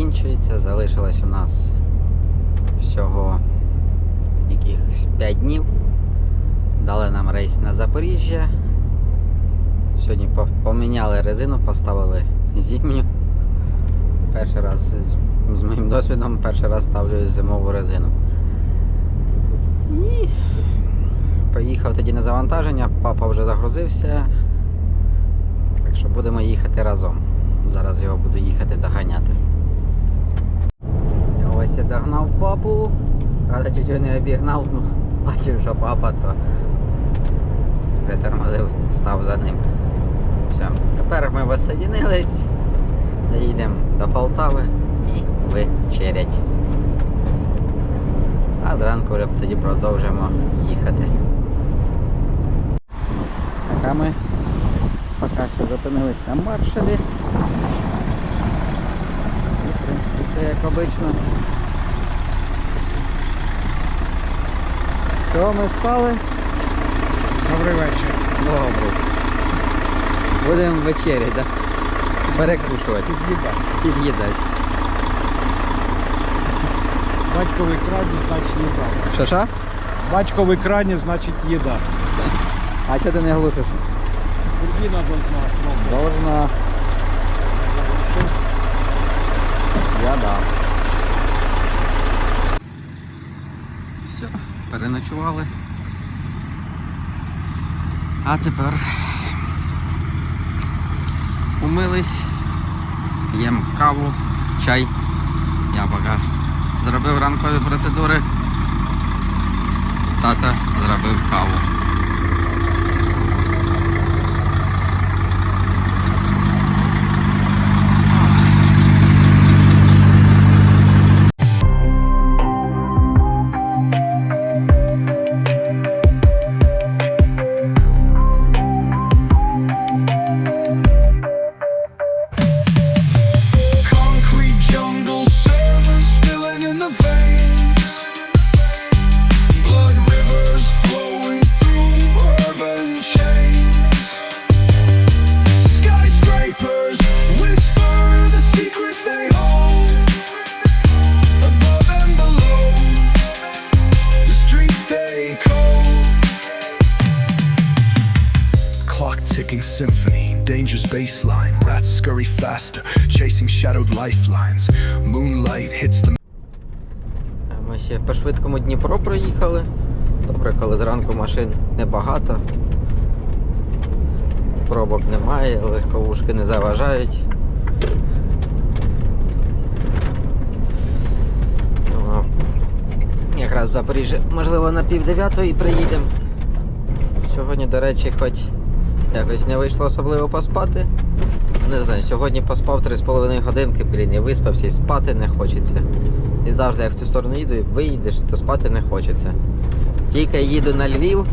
закінчується. Залишилось у нас всього якихось 5 днів. Дали нам рейс на Запоріжжя. Сьогодні поміняли резину, поставили зимню. Перший раз з моїм досвідом перший раз ставлю зимову резину. І поїхав тоді на завантаження, папа вже загрузився. Так що будемо їхати разом. Зараз його буду їхати доганяти. Ось я догнав папу. Правда, чуть не обігнав, ну бачив, що папа, то притормозив, став за ним. Все. Тепер ми воссоєдинились, доїдемо до Полтави і вечерять. А зранку вже тоді продовжимо їхати. Так, ми поки що зупинились на маршалі. І, в принципі, все як обично. Що ми стали? Добрий вечір. Добре. Будемо вечеряти, так? Перекушувати, Під'їдати. під'їдати. Батько в значить їда. Що що? Батько в значить їда. А чого ти не глушиш? Турбіна должна. Должна. Я да. Все, переночували. А тепер умились, п'ємо каву, чай. Я поки зробив ранкові процедури. Тата зробив каву. Clock symphony, danger's baseline. Rats scurry faster, chasing shadowed lifelines. Moonlight hits the Ми ще по швидкому Дніпро проїхали. Добре, коли зранку машин небагато. Пробок немає, легковушки не заважають. Якраз з Запоріжжя, можливо, на пів дев'ятої приїдемо. Сьогодні, до речі, хоч якось не вийшло особливо поспати. Не знаю, сьогодні поспав 3,5 годинки, блін, я виспався і спати не хочеться. І завжди як в цю сторону їду, і виїдеш, то спати не хочеться. Тільки їду на Львів,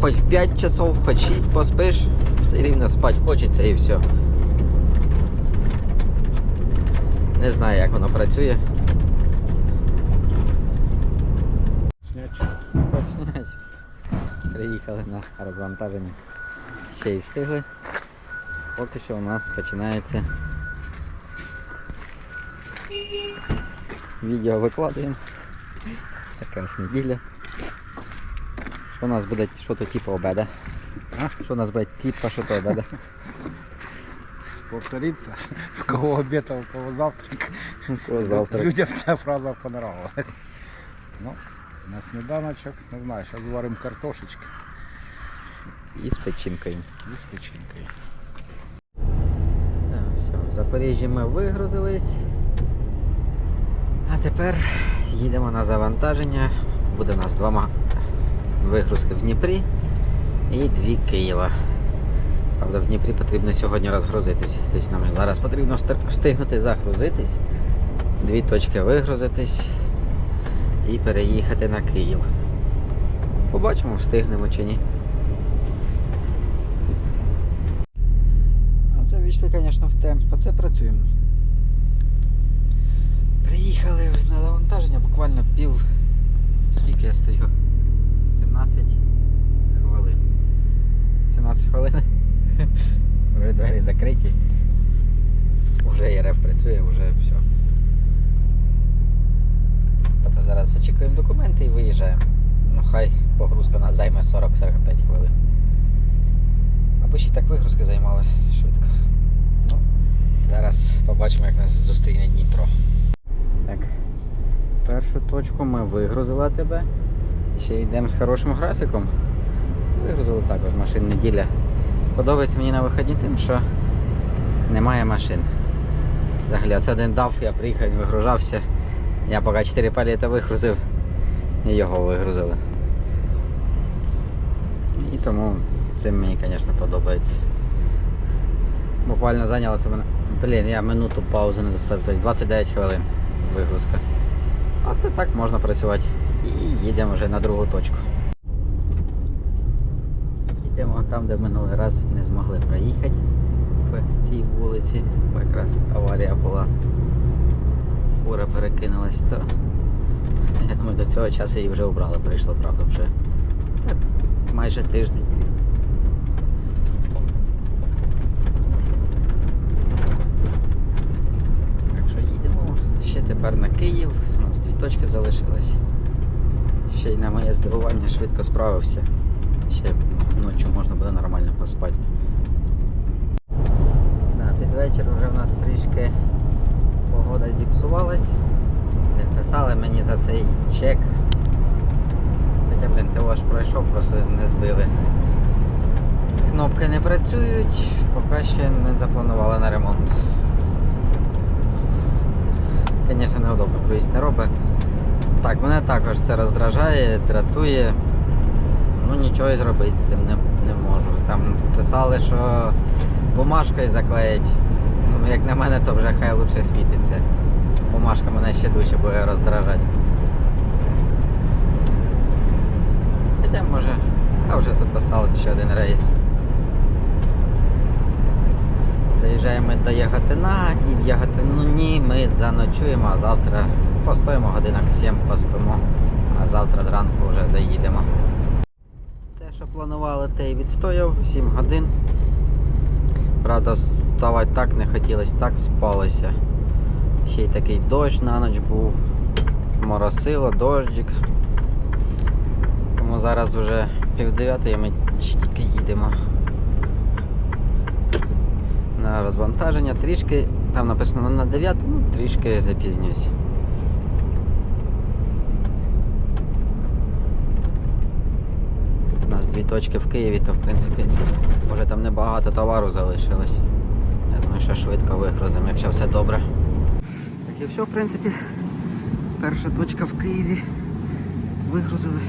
хоч 5 часов, хоч 6 поспиш, все рівно спати хочеться і все. Не знаю, як воно працює. Снять. Починать. Приїхали на розвантаження. Ще й встигли. Поки що у нас починається. Відео викладуємо. Така ось неділя. Що у нас буде, що то типу обеда? А? Що у нас буде типа, що то обеда? Повториться. В кого обід, а у кого завтрак. Кого завтра. Людям ця фраза понравилась. Ну, на сніданочок, не знаю, зараз зваримо картошечки І з печінкою. і з печінкою. Так, все, в Запоріжжі ми вигрузились. А тепер їдемо на завантаження. Буде у нас два вигрузки в Дніпрі і дві Києва. Правда, в Дніпрі потрібно сьогодні розгрузитись. Тобто нам зараз потрібно встигнути загрузитись, дві точки вигрузитись і переїхати на Київ. Побачимо, встигнемо чи ні. А це війшли, звісно, в темп. А це працюємо. Приїхали на завантаження буквально пів. Скільки я стою? 17 хвилин. 17 хвилин. Вже двері закриті. Уже РФ працює, вже все. Тобто зараз очікуємо документи і виїжджаємо. Ну, хай погрузка на займе 40-45 хвилин. Або ще так вигрузки займали швидко. Зараз побачимо, як нас зустріне Дніпро. Так, першу точку ми вигрузили тебе. Ще йдемо з хорошим графіком. Вигрузили також машин неділя. Подобається мені на виході тим, що немає машин. Взагалі, це один дав, я приїхав, вигружався. Я поки 4 паліта вигрузив і його вигрузили. І тому це мені, звісно, подобається. Буквально зайнялося мене. Блін, я минуту паузи не достав, тобто 29 хвилин вигрузка. А це так можна працювати. І їдемо вже на другу точку. Йдемо там, де минулий раз не змогли проїхати по цій вулиці, бо якраз аварія була. Фура перекинулась, то я думаю, до цього часу її вже убрали, прийшло, правда, вже так, майже тиждень. Так що їдемо тепер на Київ. У нас дві точки залишились. Ще й на моє здивування швидко справився. Ще ночі можна буде нормально поспати. Да, під вечір вже в нас трішки погода зіпсувалась. Писали мені за цей чек. Хоча, блін, ТО ж пройшов, просто не збили. Кнопки не працюють, поки ще не запланували на ремонт. Звісно, неудобно круїз не робить. Так, мене також це роздражає, дратує. Ну нічого і зробити з цим не, не можу. Там писали, що бумажкою заклеїть. Ну, як на мене, то вже хай лучше світиться. Бумажка мене ще дужче буде роздражати. Підемо може. А вже тут осталось ще один рейс. Доїжджаємо до Яготина і в Яготині ми заночуємо, а завтра постоїмо годинок 7, поспимо, а завтра зранку вже доїдемо. Те, що планували, те й відстояв 7 годин. Правда, вставати так не хотілося, так спалося. Ще й такий дощ на ніч був, моросило, дощик. Тому зараз вже пів дев'ятої ми тільки їдемо розвантаження. Трішки, там написано на 9, ну трішки запізнююсь. У нас дві точки в Києві, то в принципі може там небагато товару залишилось. Я думаю, що швидко вигрузимо, якщо все добре. Так і все, в принципі. Перша точка в Києві. Вигрузили.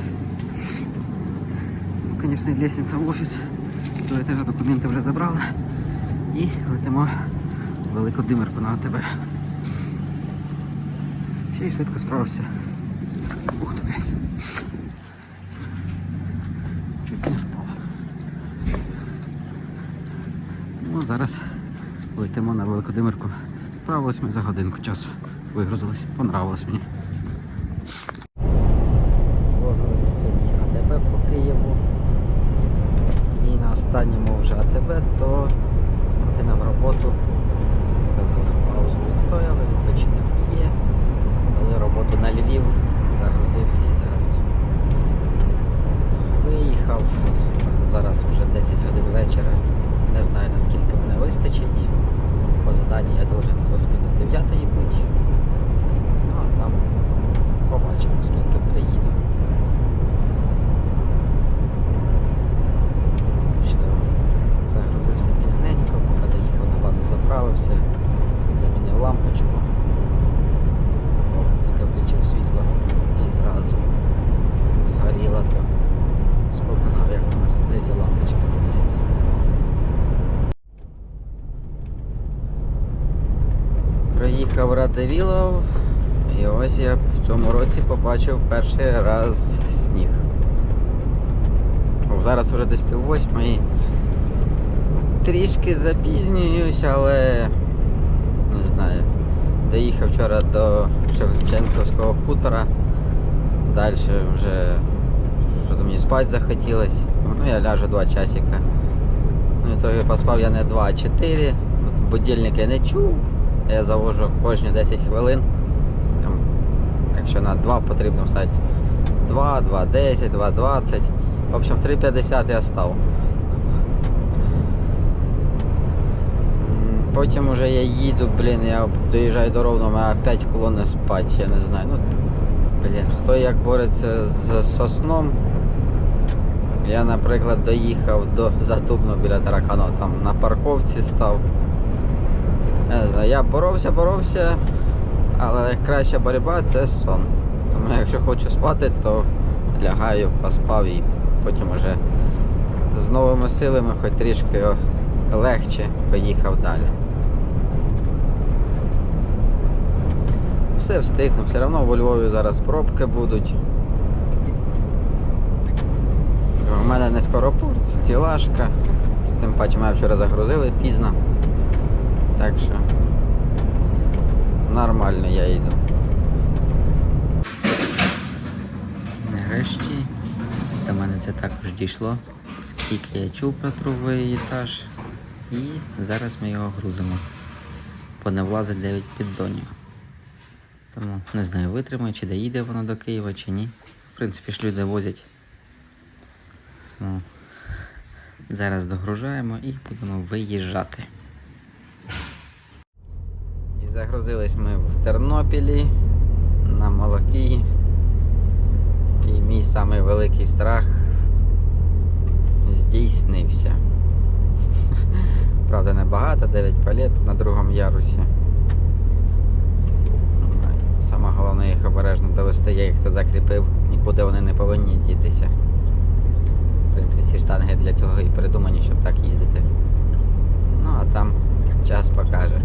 Ну, звісно, лестниця в офіс. Туди теж документи вже забрали. І летимо в Велику Димирку на АТБ. Ще й швидко справився. Ух ти. Чуть не спав. Ну, зараз летимо на Великодимирку. Справились ми за годинку часу. Вигрузились. Понравилось мені. Звозили ми сьогодні АТБ по Києву. І на останньому вже АТБ, то ти нам роботу. Сказали, паузу відстояли, відпочинок є. Дали роботу на Львів, загрузився і зараз виїхав. Зараз вже 10 годин вечора. Не знаю наскільки мене вистачить. По заданні я должен з 8 до 9 бути. Ну а там побачимо, скільки приїду. Що загрузився пізненько, поки заїхав на базу, заправився, замінив лампочку, Бо тільки включив світло і зразу згоріла, то споминав, як на Мерседесі лампочка міняється. Приїхав Радивілов, і ось я в цьому році побачив перший раз сніг. Зараз вже десь пів восьмої. Трішки запізнююсь, але не знаю. Доїхав вчора до Шевченківського хутора. Далі вже що мені спати захотілось. Ну я ляжу два часика. Ну і то поспав я не два, а чотири. От Будильник я не чув. Я завожу кожні 10 хвилин. Там, якщо на 2 потрібно встати 2.2, 2.10, 2.20. В общем, в 3.50 я став. Потім уже я їду, блін, я доїжджаю до ровного, мене опять колони спать, я не знаю. Ну, блін, хто як бореться з сосном. Я, наприклад, доїхав до Затупного біля таракана, там на парковці став. Я не знаю, я боровся, боровся, але краща боротьба це сон. Тому якщо хочу спати, то лягаю, поспав і потім уже з новими силами, хоч трішки о, легче поїхав далі. Все встигну, все одно у Львові зараз пробки будуть. У мене не скоропорт, стілашка. Тим паче мене вчора загрузили пізно. Так що нормально я йду. Нарешті до мене це також дійшло. Скільки я чув про трубовий етаж. І зараз ми його грузимо. Бо не влазить 9 піддонів. Тому не знаю, витримає, чи доїде воно до Києва, чи ні. В принципі ж люди возять. Тому зараз догружаємо і будемо виїжджати. Загрузились ми в Тернопілі на молокі. І мій самий великий страх здійснився. Правда, небагато, 9 палет на другому ярусі. Саме головне їх обережно довести, я їх то закріпив, нікуди вони не повинні дітися. В принципі, ці штанги для цього і придумані, щоб так їздити. Ну а там час покаже.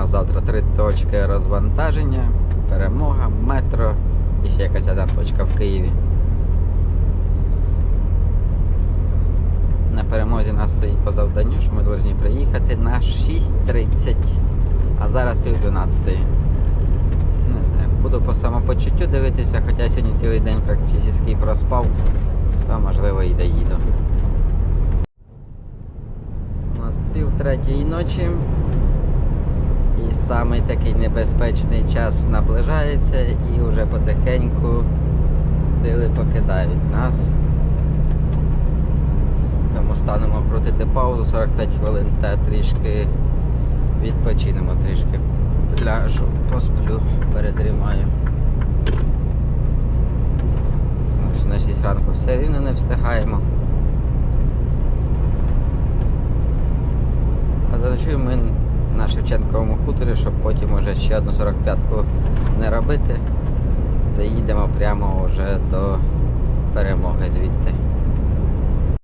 Нас завтра три точки розвантаження, перемога, метро і ще якась одна точка в Києві. На перемозі нас стоїть по завданню, що ми повинні приїхати на 6.30, а зараз пів 12. Не знаю, буду по самопочуттю дивитися, хоча сьогодні цілий день практично проспав, то можливо і доїду. У нас пів третьої ночі. І самий такий небезпечний час наближається і вже потихеньку сили покидають нас. Тому станемо крутити паузу 45 хвилин та трішки відпочинемо трішки. Ляжу, посплю, передрімаю. Тому що на 6 ранку все рівно не встигаємо. А заночуємо ми на Шевченковому хуторі, щоб потім уже ще одну 45-ку не робити. Та їдемо прямо вже до перемоги звідти.